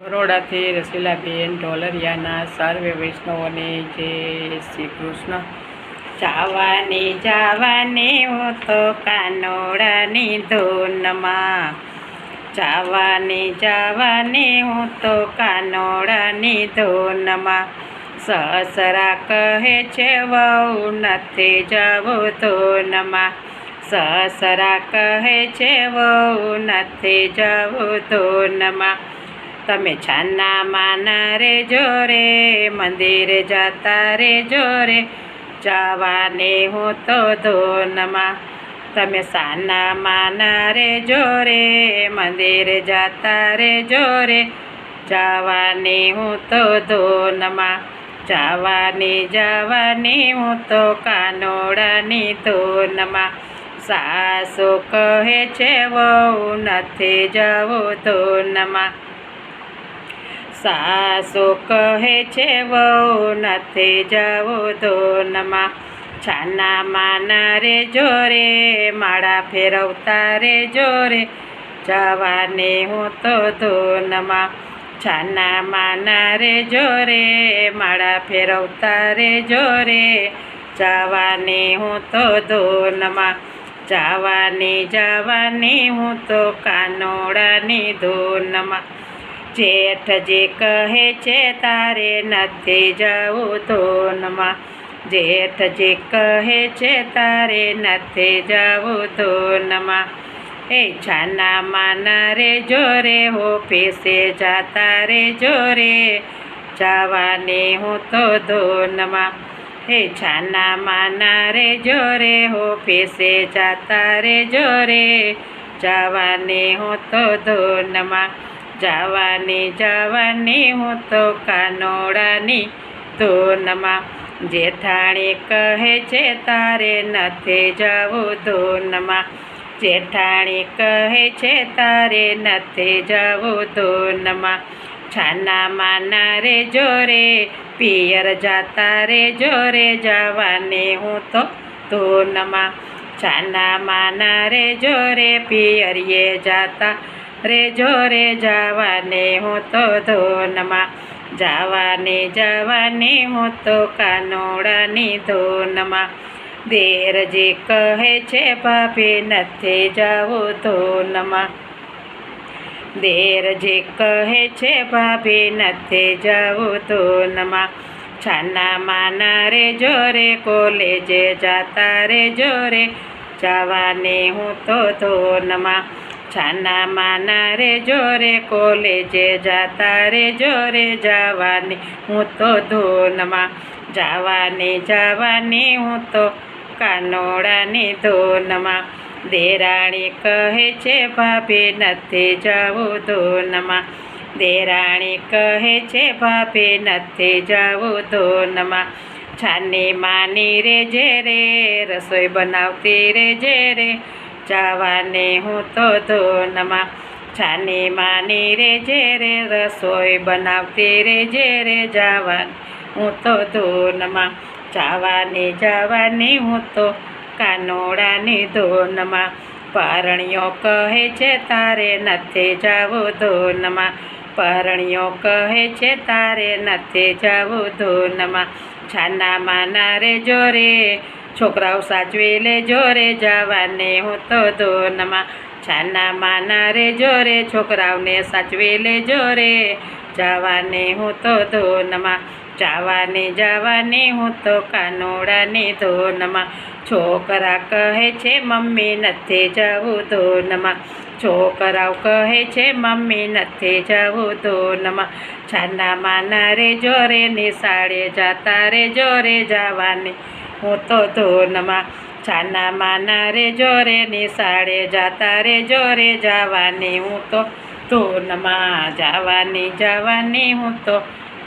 બરોડાથી રસીલાબેન ઢોલરિયાના સર્વે વૈષ્ણવોને જય શ્રી કૃષ્ણ. જાવાની જાવાની હું તો કાનોડાની ધૂનમાં. જાવાની જાવાની હું તો કાનોડાની ધૂનમાં. સસરા કહે છે, વહુ, નથી જવું ધૂનમાં. સસરા કહે છે, વહુ, નથી જવું ધૂનમાં. તમે છાના માના રે જોરે મંદિરે જતા રે જોરે જવાને હું તો ધોનમાં. તમે સાના માના રે જોરે મંદિરે જતા રે જોરે જવાની હું તો ધોનમાં. જવાની જવાની હું તો કાનોડાની ધોનમાં. સાસુ કહે છે, વહુ નથી જવું ધોનમાં. સાસુ કહે છે, વહુ નથી જવું ધોનમાં છાના માના રે જોરે, માળા ફેરવતા રે જોરે, જવાને હું તો ધોનમાં છાના માના રે જોરે, માળા ફેરવતા રે જોરે, જવાને હું તો ધોનમાં જવાની જવાની હું તો કાનોડાની ધોનમાં જેઠજી કહે છે, તારે નથી જવું ધોનમાં જેઠજી કહે છે, તારે નથી જવું ધોનમાં એ છાના માના રે જોરે હો પીસે જાતા રે જોરે જવાની હું તો ધોનમાં હે છાના માના રે જોરે હો પીસે જાતા રે જોરે જવાની હું તો ધોનમાં જવાની જવાની હું તો કાનોડાની ધૂનમાં. જેઠાણી કહે છે, તારે નથી જવું ધૂનમાં. જેઠાણી કહે છે, તારે નથી જવું ધૂનમાં. છાના માના રે જોરે, પિયર જાતા રે જોરે, જવાની હું તો ધૂનમાં. છાના માના રે જોરે, પિયરીએ જાતા રે જોરે જવાને હું તો ધોનમાં. જવાની જવાની હું તો કાનોડાની ધોનમાં. દેરજી કહે છે ભાભી નથી જવું ધોનમાં. દેરજી કહે છે ભાભી નથી જવું ધોનમાં. છાના માના રે જોરે કોલેજે જાતા રે જોરે જવાને હું તો ધોનમાં. છાના માના રે જોરે કોલેજે જાતા રે જોરે જવાની. હું તો ધોનમાં જવાની જવાની. હું તો કાનોડાની ધોનમાં. દેરાણી કહે છે, ભાભી, નથી જવું ધોનમાં. દેરાણી કહે છે, ભાભી, નથી જવું ધોનમાં. છાની માની રે જે રે, રસોઈ બનાવતી રે જે રે. જવાને હું તો ધોનમાં. છાની માની રે જે રે, રસોઈ બનાવતી રે જે રે જવાન, હું તો ધોનમાં. જવાની જવાની હું તો કાનોડાની ધોનમાં. પારણીઓ કહે છે, તારે નથી જવું ધોનમાં. પરણીઓ કહે છે, તારે નથી જવું ધોનમાં. છાના માના રે જોરે છોકરાઓ સાચવી લે જોરે જવાને, હું તો ધોનમાં છાના માના રે જોરે છોકરાઓને સાચવી લે જોરે જવાને, હું તો ધોનમાં જવાની જવાની, હું તો કાનોડાની ધોનમાં. છોકરા કહે છે, મમ્મી નથી જવું ધોનમાં. છોકરાઓ કહે છે, મમ્મી નથી જવું ધોનમાં. છાના માના રે જોરે નિશાળે જાતા રે જોરે જવાની. હું તો ધોનમાં. છાના માના રે જોરે નિશાળે જાતા રે જોરે જવાની હું તો ધોનમાં. જવાની જવાની હું તો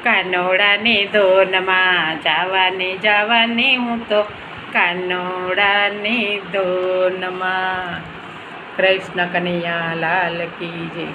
કાનોડાની ધોનમાં. જવાની જવાની હું તો કાનોડાની ધૂનમાં. કૃષ્ણ કનૈયા લાલ કી